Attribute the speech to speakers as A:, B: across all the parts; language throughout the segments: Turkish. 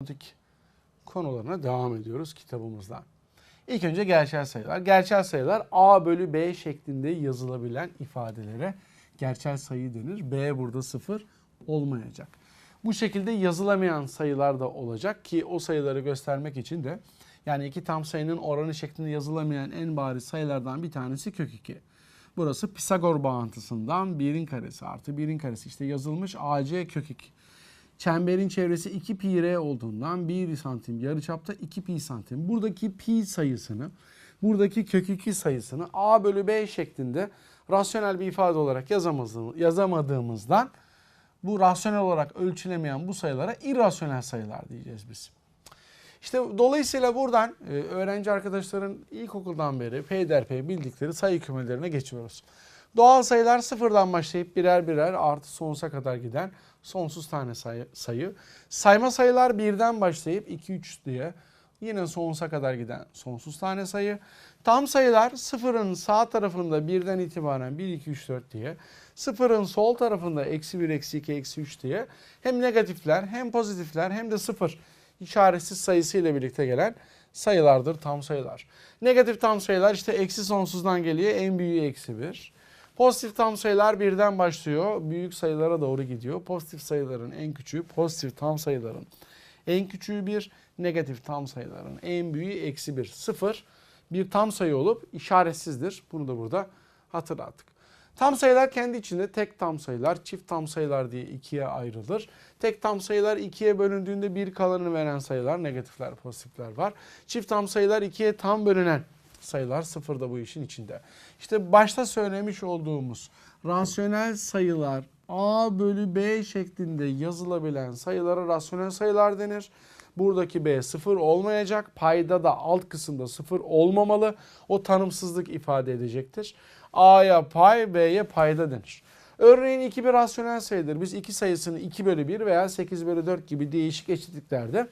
A: matematik konularına devam ediyoruz kitabımızdan. İlk önce gerçel sayılar. Gerçel sayılar A bölü B şeklinde yazılabilen ifadelere gerçel sayı denir. B burada sıfır olmayacak. Bu şekilde yazılamayan sayılar da olacak ki o sayıları göstermek için de yani iki tam sayının oranı şeklinde yazılamayan en bariz sayılardan bir tanesi kök 2. Burası Pisagor bağıntısından 1'in karesi artı 1'in karesi işte yazılmış AC kök 2. Çemberin çevresi 2 pi r olduğundan 1 santim yarıçapta 2 pi santim. Buradaki pi sayısını, buradaki kök 2 sayısını a bölü b şeklinde rasyonel bir ifade olarak yazamadığımızdan bu rasyonel olarak ölçülemeyen bu sayılara irrasyonel sayılar diyeceğiz biz. İşte dolayısıyla buradan e, öğrenci arkadaşların ilkokuldan beri peyderpey bildikleri sayı kümelerine geçiyoruz. Doğal sayılar sıfırdan başlayıp birer birer artı sonsuza kadar giden sonsuz tane sayı. sayı. Sayma sayılar birden başlayıp 2, 3 diye yine sonsuza kadar giden sonsuz tane sayı. Tam sayılar sıfırın sağ tarafında birden itibaren 1, 2, 3, 4 diye. Sıfırın sol tarafında eksi 1, eksi 2, eksi 3 diye. Hem negatifler hem pozitifler hem de sıfır işaretsiz sayısıyla birlikte gelen sayılardır tam sayılar. Negatif tam sayılar işte eksi sonsuzdan geliyor en büyüğü eksi 1. Pozitif tam sayılar birden başlıyor. Büyük sayılara doğru gidiyor. Pozitif sayıların en küçüğü pozitif tam sayıların en küçüğü 1. Negatif tam sayıların en büyüğü eksi 1. 0 bir tam sayı olup işaretsizdir. Bunu da burada hatırlattık. Tam sayılar kendi içinde tek tam sayılar, çift tam sayılar diye ikiye ayrılır. Tek tam sayılar ikiye bölündüğünde bir kalanını veren sayılar, negatifler, pozitifler var. Çift tam sayılar ikiye tam bölünen sayılar sıfır da bu işin içinde. İşte başta söylemiş olduğumuz rasyonel sayılar a bölü b şeklinde yazılabilen sayılara rasyonel sayılar denir. Buradaki b sıfır olmayacak. Payda da alt kısımda sıfır olmamalı. O tanımsızlık ifade edecektir. A'ya pay, B'ye payda denir. Örneğin 2 bir rasyonel sayıdır. Biz 2 sayısını 2 bölü 1 veya 8 bölü 4 gibi değişik eşitliklerde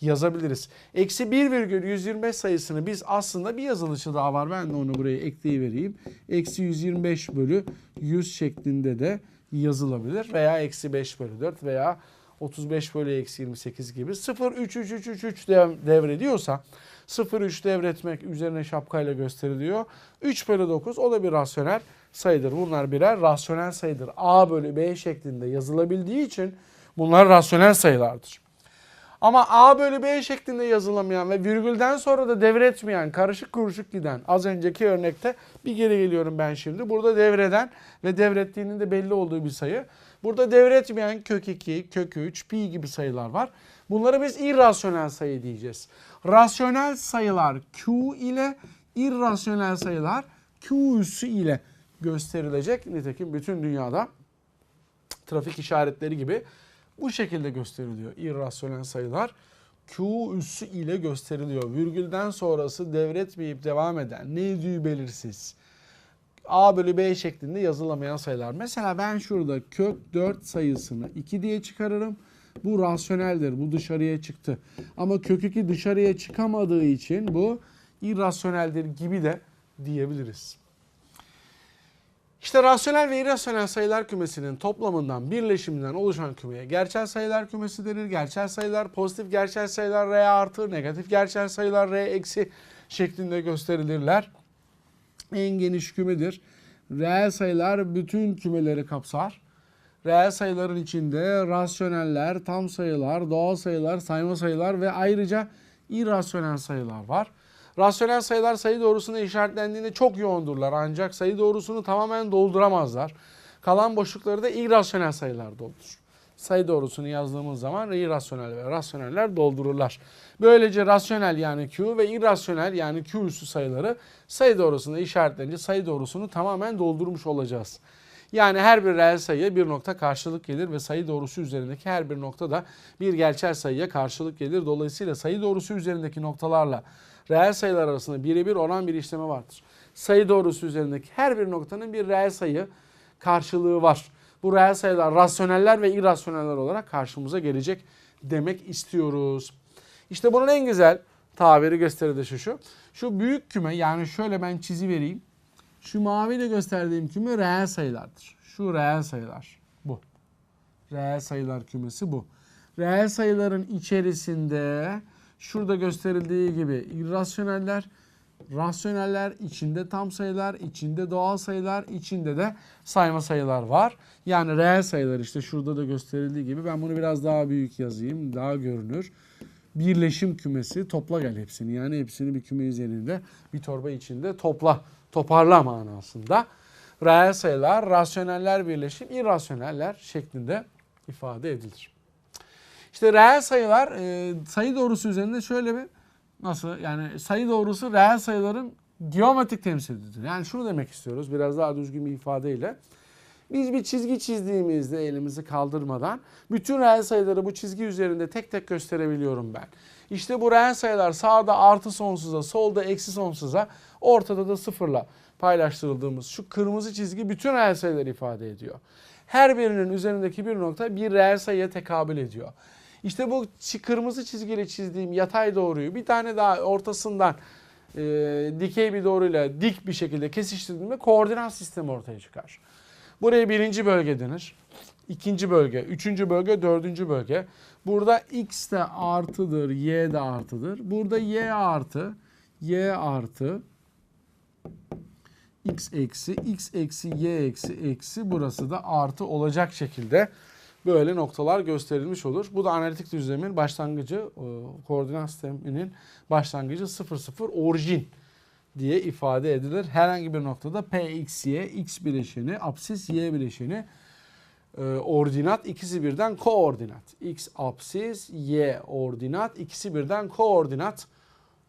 A: yazabiliriz. Eksi 1 virgül 125 sayısını biz aslında bir yazılışı daha var. Ben de onu buraya ekleyivereyim. Eksi 125 bölü 100 şeklinde de yazılabilir. Veya eksi 5 bölü 4 veya 35 bölü eksi 28 gibi 0 3 3 3 3 3 devrediyorsa 0 3 devretmek üzerine şapkayla gösteriliyor. 3 bölü 9 o da bir rasyonel sayıdır. Bunlar birer rasyonel sayıdır. A bölü B şeklinde yazılabildiği için bunlar rasyonel sayılardır. Ama A bölü B şeklinde yazılamayan ve virgülden sonra da devretmeyen, karışık kuruşuk giden az önceki örnekte bir geri geliyorum ben şimdi. Burada devreden ve devrettiğinin de belli olduğu bir sayı. Burada devretmeyen kök 2, kök 3, pi gibi sayılar var. Bunları biz irrasyonel sayı diyeceğiz. Rasyonel sayılar Q ile irrasyonel sayılar Q üssü ile gösterilecek. Nitekim bütün dünyada trafik işaretleri gibi bu şekilde gösteriliyor. İrrasyonel sayılar Q üssü ile gösteriliyor. Virgülden sonrası devretmeyip devam eden neydi belirsiz. A bölü B şeklinde yazılamayan sayılar. Mesela ben şurada kök 4 sayısını 2 diye çıkarırım. Bu rasyoneldir. Bu dışarıya çıktı. Ama kök 2 dışarıya çıkamadığı için bu irrasyoneldir gibi de diyebiliriz. İşte rasyonel ve irrasyonel sayılar kümesinin toplamından, birleşiminden oluşan kümeye gerçel sayılar kümesi denir. Gerçel sayılar, pozitif gerçel sayılar R artı, negatif gerçel sayılar R eksi şeklinde gösterilirler. En geniş kümedir. Reel sayılar bütün kümeleri kapsar. Reel sayıların içinde rasyoneller, tam sayılar, doğal sayılar, sayma sayılar ve ayrıca irrasyonel sayılar var. Rasyonel sayılar sayı doğrusuna işaretlendiğinde çok yoğundurlar ancak sayı doğrusunu tamamen dolduramazlar. Kalan boşlukları da irrasyonel sayılar doldurur. Sayı doğrusunu yazdığımız zaman irrasyonel ve rasyoneller doldururlar. Böylece rasyonel yani Q ve irrasyonel yani Q üssü sayıları sayı doğrusunda işaretlenince sayı doğrusunu tamamen doldurmuş olacağız. Yani her bir reel sayıya bir nokta karşılık gelir ve sayı doğrusu üzerindeki her bir nokta da bir gerçel sayıya karşılık gelir. Dolayısıyla sayı doğrusu üzerindeki noktalarla reel sayılar arasında birebir oran bir işleme vardır. Sayı doğrusu üzerindeki her bir noktanın bir reel sayı karşılığı var. Bu reel sayılar rasyoneller ve irrasyoneller olarak karşımıza gelecek demek istiyoruz. İşte bunun en güzel tabiri gösteride şu şu. Şu büyük küme yani şöyle ben çizi vereyim. Şu maviyle gösterdiğim küme reel sayılardır. Şu reel sayılar bu. Reel sayılar kümesi bu. Reel sayıların içerisinde şurada gösterildiği gibi irrasyoneller, rasyoneller, içinde tam sayılar, içinde doğal sayılar, içinde de sayma sayılar var. Yani reel sayılar işte şurada da gösterildiği gibi. Ben bunu biraz daha büyük yazayım, daha görünür. Birleşim kümesi topla gel hepsini. Yani hepsini bir küme üzerinde bir torba içinde topla, toparla manasında. Reel sayılar, rasyoneller birleşim, irrasyoneller şeklinde ifade edilir. İşte reel sayılar e, sayı doğrusu üzerinde şöyle bir nasıl yani sayı doğrusu reel sayıların geometrik temsilidir. Yani şunu demek istiyoruz biraz daha düzgün bir ifadeyle. Biz bir çizgi çizdiğimizde elimizi kaldırmadan bütün reel sayıları bu çizgi üzerinde tek tek gösterebiliyorum ben. İşte bu reel sayılar sağda artı sonsuza, solda eksi sonsuza, ortada da sıfırla paylaştırıldığımız şu kırmızı çizgi bütün reel sayıları ifade ediyor. Her birinin üzerindeki bir nokta bir reel sayıya tekabül ediyor. İşte bu kırmızı çizgiyle çizdiğim yatay doğruyu bir tane daha ortasından e, dikey bir doğruyla dik bir şekilde kesiştirdiğimde koordinat sistemi ortaya çıkar. Buraya birinci bölge denir. İkinci bölge, üçüncü bölge, dördüncü bölge. Burada x de artıdır, y de artıdır. Burada y artı, y artı, x eksi, x eksi, y eksi, eksi burası da artı olacak şekilde böyle noktalar gösterilmiş olur. Bu da analitik düzlemin başlangıcı, e, koordinat sisteminin başlangıcı 0 0 orijin diye ifade edilir. Herhangi bir noktada p x y x bileşeni, apsis y bileşeni e, ordinat ikisi birden koordinat. X apsis, y ordinat ikisi birden koordinat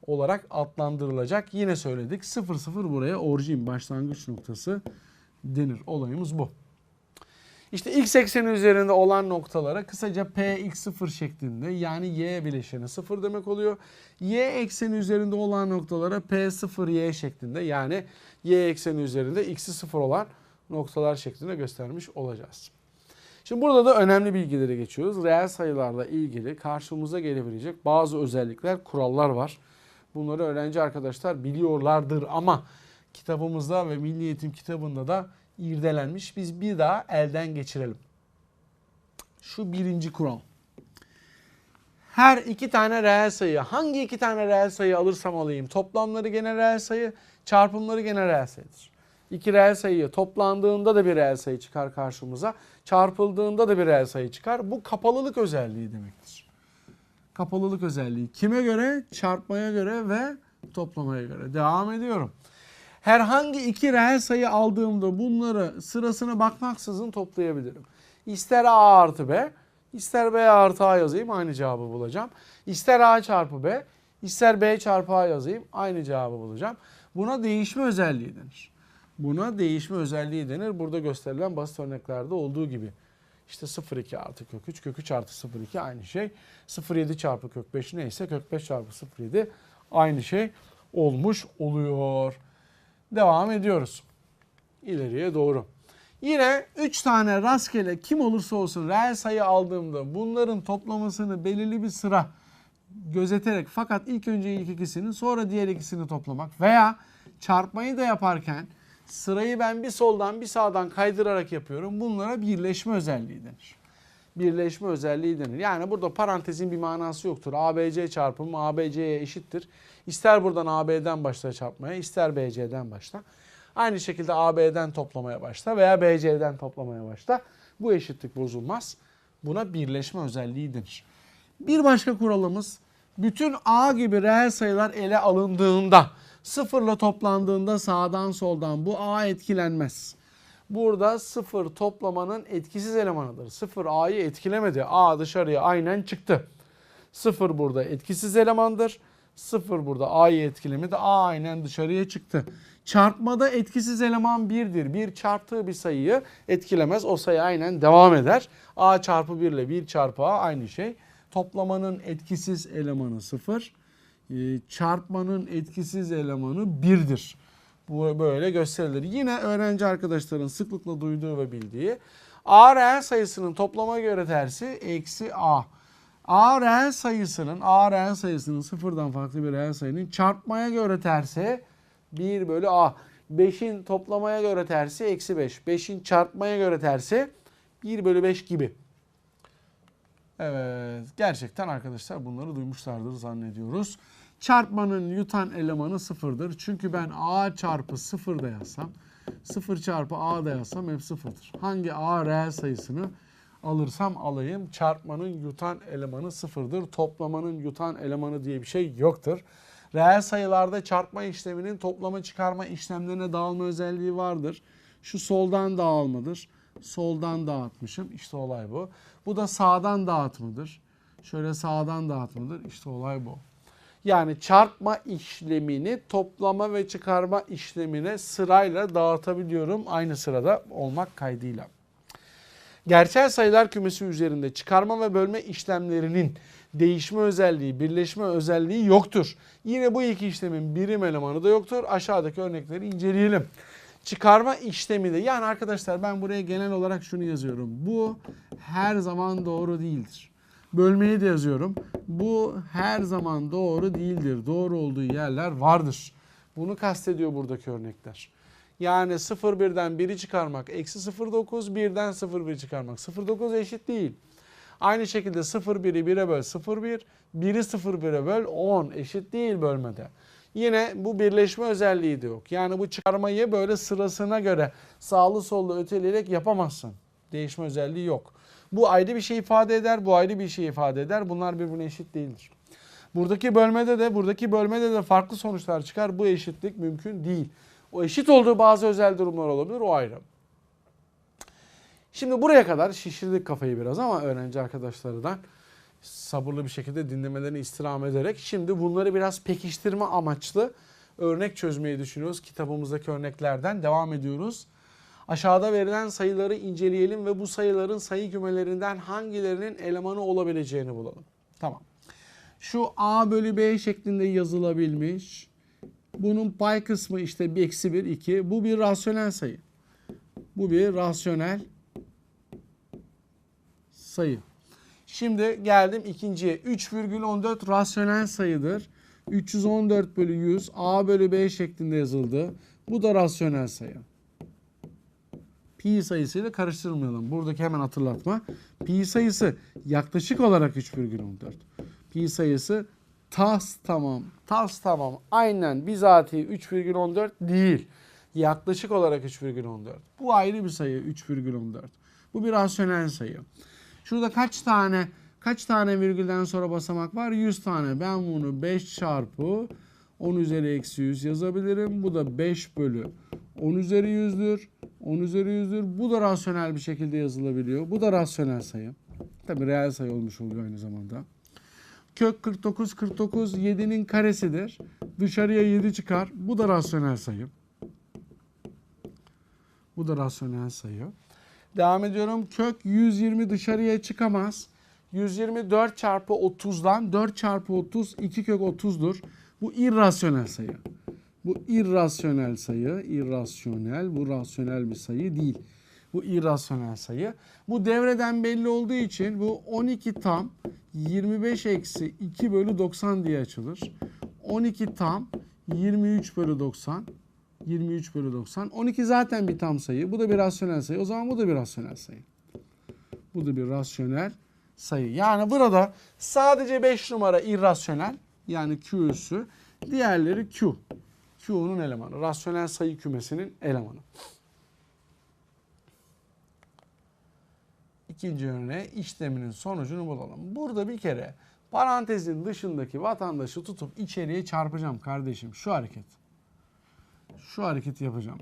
A: olarak adlandırılacak. Yine söyledik 0 0 buraya orijin başlangıç noktası denir. Olayımız bu. İşte x ekseni üzerinde olan noktalara kısaca px0 şeklinde yani y bileşeni 0 demek oluyor. Y ekseni üzerinde olan noktalara p0y şeklinde yani y ekseni üzerinde x'i 0 olan noktalar şeklinde göstermiş olacağız. Şimdi burada da önemli bilgilere geçiyoruz. Reel sayılarla ilgili karşımıza gelebilecek bazı özellikler, kurallar var. Bunları öğrenci arkadaşlar biliyorlardır ama kitabımızda ve Milli Eğitim kitabında da irdelenmiş. Biz bir daha elden geçirelim. Şu birinci kural. Her iki tane reel sayı, hangi iki tane reel sayı alırsam alayım, toplamları gene reel sayı, çarpımları gene reel sayıdır. İki reel sayı toplandığında da bir reel sayı çıkar karşımıza, çarpıldığında da bir reel sayı çıkar. Bu kapalılık özelliği demektir. Kapalılık özelliği. Kime göre? Çarpmaya göre ve toplamaya göre. Devam ediyorum. Herhangi iki reel sayı aldığımda bunları sırasına bakmaksızın toplayabilirim. İster A artı B, ister B artı A yazayım aynı cevabı bulacağım. İster A çarpı B, ister B çarpı A yazayım aynı cevabı bulacağım. Buna değişme özelliği denir. Buna değişme özelliği denir. Burada gösterilen basit örneklerde olduğu gibi. İşte 0,2 artı kök 3, kök 3 artı 0,2 aynı şey. 0,7 çarpı kök 5 neyse kök 5 çarpı 0,7 aynı şey olmuş oluyor. Devam ediyoruz. İleriye doğru. Yine 3 tane rastgele kim olursa olsun reel sayı aldığımda bunların toplamasını belirli bir sıra gözeterek fakat ilk önce ilk ikisini sonra diğer ikisini toplamak veya çarpmayı da yaparken sırayı ben bir soldan bir sağdan kaydırarak yapıyorum. Bunlara birleşme özelliği denir. Birleşme özelliği denir. Yani burada parantezin bir manası yoktur. ABC çarpımı ABC'ye eşittir. İster buradan AB'den başla çarpmaya, ister BC'den başla. Aynı şekilde AB'den toplamaya başla veya BC'den toplamaya başla. Bu eşitlik bozulmaz. Buna birleşme özelliği denir. Bir başka kuralımız bütün A gibi reel sayılar ele alındığında sıfırla toplandığında sağdan soldan bu A etkilenmez. Burada sıfır toplamanın etkisiz elemanıdır. Sıfır A'yı etkilemedi. A dışarıya aynen çıktı. Sıfır burada etkisiz elemandır. Sıfır burada A'yı etkilemedi. A aynen dışarıya çıktı. Çarpmada etkisiz eleman 1'dir. Bir çarptığı bir sayıyı etkilemez. O sayı aynen devam eder. A çarpı 1 ile 1 çarpı A aynı şey. Toplamanın etkisiz elemanı 0. Çarpmanın etkisiz elemanı 1'dir. Bu böyle gösterilir. Yine öğrenci arkadaşların sıklıkla duyduğu ve bildiği A reel sayısının toplama göre tersi eksi A. A reel sayısının A reel sayısının sıfırdan farklı bir reel sayının çarpmaya göre tersi 1 bölü A. 5'in toplamaya göre tersi eksi 5. 5'in çarpmaya göre tersi 1 bölü 5 gibi. Evet, gerçekten arkadaşlar bunları duymuşlardır zannediyoruz. Çarpmanın yutan elemanı sıfırdır. Çünkü ben a çarpı sıfır da yazsam, sıfır çarpı a da yazsam hep sıfırdır. Hangi a reel sayısını alırsam alayım çarpmanın yutan elemanı sıfırdır. Toplamanın yutan elemanı diye bir şey yoktur. Reel sayılarda çarpma işleminin toplama çıkarma işlemlerine dağılma özelliği vardır. Şu soldan dağılmadır. Soldan dağıtmışım. İşte olay bu. Bu da sağdan dağıtmadır. Şöyle sağdan dağıtmadır. İşte olay bu. Yani çarpma işlemini toplama ve çıkarma işlemine sırayla dağıtabiliyorum. Aynı sırada olmak kaydıyla. Gerçel sayılar kümesi üzerinde çıkarma ve bölme işlemlerinin değişme özelliği, birleşme özelliği yoktur. Yine bu iki işlemin birim elemanı da yoktur. Aşağıdaki örnekleri inceleyelim. Çıkarma işlemi de yani arkadaşlar ben buraya genel olarak şunu yazıyorum. Bu her zaman doğru değildir. Bölmeyi de yazıyorum. Bu her zaman doğru değildir. Doğru olduğu yerler vardır. Bunu kastediyor buradaki örnekler. Yani 0,1'den 1'i çıkarmak eksi 0,9, 1'den 0,1 çıkarmak. 0,9 eşit değil. Aynı şekilde 0,1'i 1'e böl 0,1, 1'i 0,1'e böl 10 eşit değil bölmede. Yine bu birleşme özelliği de yok. Yani bu çıkarmayı böyle sırasına göre sağlı sollu öteleyerek yapamazsın. Değişme özelliği yok. Bu ayrı bir şey ifade eder, bu ayrı bir şey ifade eder. Bunlar birbirine eşit değildir. Buradaki bölmede de buradaki bölmede de farklı sonuçlar çıkar. Bu eşitlik mümkün değil. O eşit olduğu bazı özel durumlar olabilir o ayrı. Şimdi buraya kadar şişirdik kafayı biraz ama öğrenci arkadaşlardan sabırlı bir şekilde dinlemelerini istirham ederek şimdi bunları biraz pekiştirme amaçlı örnek çözmeyi düşünüyoruz. Kitabımızdaki örneklerden devam ediyoruz. Aşağıda verilen sayıları inceleyelim ve bu sayıların sayı kümelerinden hangilerinin elemanı olabileceğini bulalım. Tamam. Şu a bölü b şeklinde yazılabilmiş. Bunun pay kısmı işte bir eksi 1, 2. Bu bir rasyonel sayı. Bu bir rasyonel sayı. Şimdi geldim ikinciye. 3,14 rasyonel sayıdır. 314 bölü 100 a bölü b şeklinde yazıldı. Bu da rasyonel sayı. Pi sayısıyla karıştırmayalım. Buradaki hemen hatırlatma. Pi sayısı yaklaşık olarak 3,14. Pi sayısı tas tamam. Tas tamam. Aynen bizatihi 3,14 değil. Yaklaşık olarak 3,14. Bu ayrı bir sayı 3,14. Bu bir rasyonel sayı. Şurada kaç tane kaç tane virgülden sonra basamak var? 100 tane. Ben bunu 5 çarpı 10 üzeri eksi 100 yazabilirim. Bu da 5 bölü 10 üzeri 100'dür. 10 üzeri 100'dür. Bu da rasyonel bir şekilde yazılabiliyor. Bu da rasyonel sayı. Tabi reel sayı olmuş oluyor aynı zamanda. Kök 49 49 7'nin karesidir. Dışarıya 7 çıkar. Bu da rasyonel sayı. Bu da rasyonel sayı. Devam ediyorum. Kök 120 dışarıya çıkamaz. 124 çarpı 30'dan 4 çarpı 30 2 kök 30'dur. Bu irrasyonel sayı. Bu irrasyonel sayı. irrasyonel. Bu rasyonel bir sayı değil. Bu irrasyonel sayı. Bu devreden belli olduğu için bu 12 tam 25 eksi 2 bölü 90 diye açılır. 12 tam 23 bölü 90. 23 bölü 90. 12 zaten bir tam sayı. Bu da bir rasyonel sayı. O zaman bu da bir rasyonel sayı. Bu da bir rasyonel sayı. Yani burada sadece 5 numara irrasyonel yani Q'su. Diğerleri Q. Q'nun elemanı. Rasyonel sayı kümesinin elemanı. İkinci örneğe işleminin sonucunu bulalım. Burada bir kere parantezin dışındaki vatandaşı tutup içeriye çarpacağım kardeşim. Şu hareket. Şu hareketi yapacağım.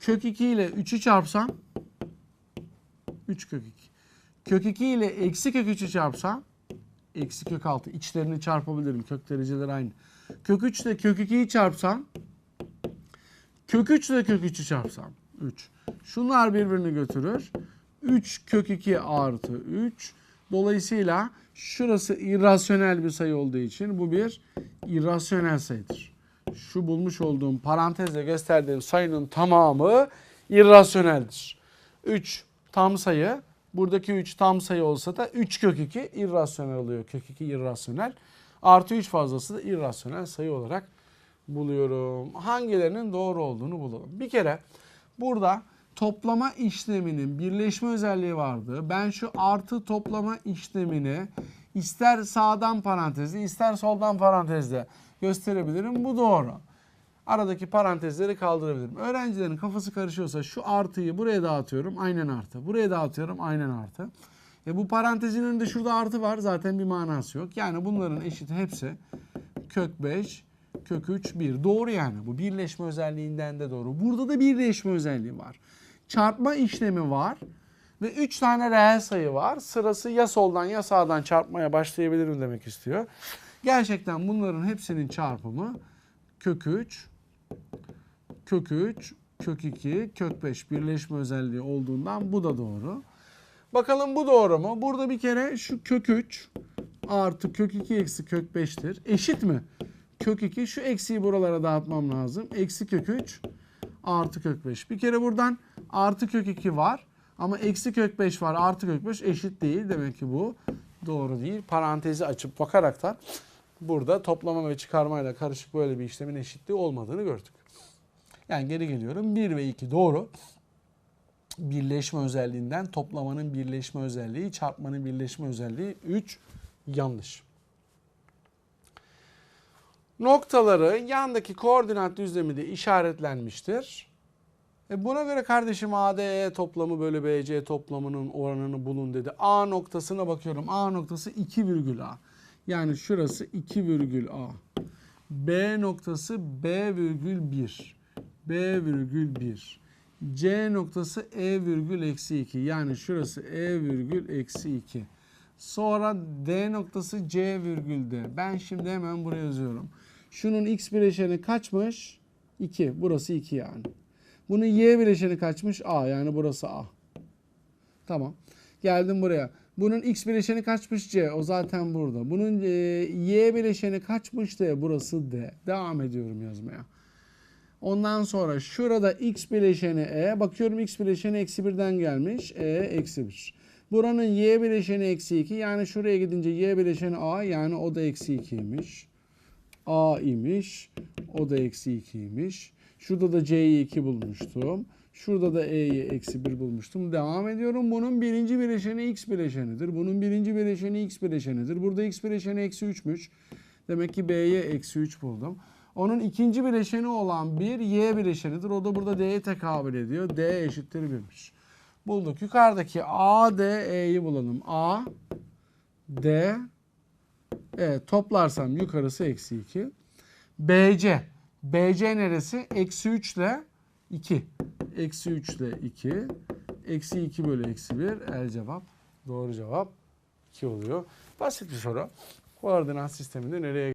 A: Kök 2 ile 3'ü çarpsam 3 kök 2. Kök 2 ile eksi kök 3'ü çarpsam eksi kök 6. İçlerini çarpabilirim. Kök dereceleri aynı. Kök 3 ile kök 2'yi çarpsam kök 3 ile kök 3'ü çarpsam 3. Şunlar birbirini götürür. 3 kök 2 artı 3. Dolayısıyla şurası irrasyonel bir sayı olduğu için bu bir irrasyonel sayıdır. Şu bulmuş olduğum parantezle gösterdiğim sayının tamamı irrasyoneldir. 3 tam sayı. Buradaki 3 tam sayı olsa da 3 kök 2 irrasyonel oluyor. Kök 2 irrasyonel. Artı 3 fazlası da irrasyonel sayı olarak buluyorum. Hangilerinin doğru olduğunu bulalım. Bir kere burada toplama işleminin birleşme özelliği vardı. Ben şu artı toplama işlemini ister sağdan parantezde ister soldan parantezde gösterebilirim. Bu doğru. Aradaki parantezleri kaldırabilirim. Öğrencilerin kafası karışıyorsa şu artıyı buraya dağıtıyorum. Aynen artı. Buraya dağıtıyorum. Aynen artı. E bu parantezin önünde şurada artı var. Zaten bir manası yok. Yani bunların eşiti hepsi kök 5, kök 3, 1. Doğru yani. Bu birleşme özelliğinden de doğru. Burada da birleşme özelliği var. Çarpma işlemi var. Ve 3 tane reel sayı var. Sırası ya soldan ya sağdan çarpmaya başlayabilirim demek istiyor. Gerçekten bunların hepsinin çarpımı kök 3, kök 3, kök 2, kök 5 birleşme özelliği olduğundan bu da doğru. Bakalım bu doğru mu? Burada bir kere şu kök 3 artı kök 2 eksi kök 5'tir. Eşit mi? Kök 2 şu eksiği buralara dağıtmam lazım. Eksi kök 3 artı kök 5. Bir kere buradan artı kök 2 var. Ama eksi kök 5 var artı kök 5 eşit değil. Demek ki bu doğru değil. Parantezi açıp bakarak da burada toplama ve çıkarmayla karışık böyle bir işlemin eşitliği olmadığını gördük. Yani geri geliyorum. 1 ve 2 doğru. Birleşme özelliğinden toplamanın birleşme özelliği, çarpmanın birleşme özelliği 3 yanlış. Noktaları yandaki koordinat düzleminde işaretlenmiştir. E buna göre kardeşim ADE toplamı bölü BC toplamının oranını bulun dedi. A noktasına bakıyorum. A noktası 2 virgül A. Yani şurası 2 virgül A. B noktası B virgül 1. B virgül 1. C noktası E virgül eksi 2. Yani şurası E virgül eksi 2. Sonra D noktası C virgül D. Ben şimdi hemen buraya yazıyorum. Şunun x bileşeni kaçmış? 2. Burası 2 yani. Bunun y bileşeni kaçmış? A yani burası A. Tamam. Geldim buraya. Bunun x bileşeni kaçmış C? O zaten burada. Bunun e, y bileşeni kaçmış D? Burası D. Devam ediyorum yazmaya. Ondan sonra şurada x bileşeni E. Bakıyorum x bileşeni eksi 1'den gelmiş. E eksi 1. Buranın y bileşeni eksi 2. Yani şuraya gidince y bileşeni A. Yani o da eksi 2'ymiş. A imiş. O da eksi 2'ymiş. Şurada da C'yi 2 bulmuştum. Şurada da E'yi eksi 1 bulmuştum. Devam ediyorum. Bunun birinci bileşeni x bileşenidir. Bunun birinci bileşeni x bileşenidir. Burada x bileşeni eksi 3'müş. Demek ki B'ye eksi 3 buldum. Onun ikinci bileşeni olan bir y bileşenidir. O da burada D'ye tekabül ediyor. D eşittir 1'miş. Bulduk. Yukarıdaki A, D, E'yi bulalım. A, D, E toplarsam yukarısı eksi 2. BC. BC neresi? Eksi 3 ile 2. Eksi 3 ile 2. Eksi 2 bölü eksi 1. El cevap. Doğru cevap 2 oluyor. Basit bir soru. Koordinat sisteminde nereye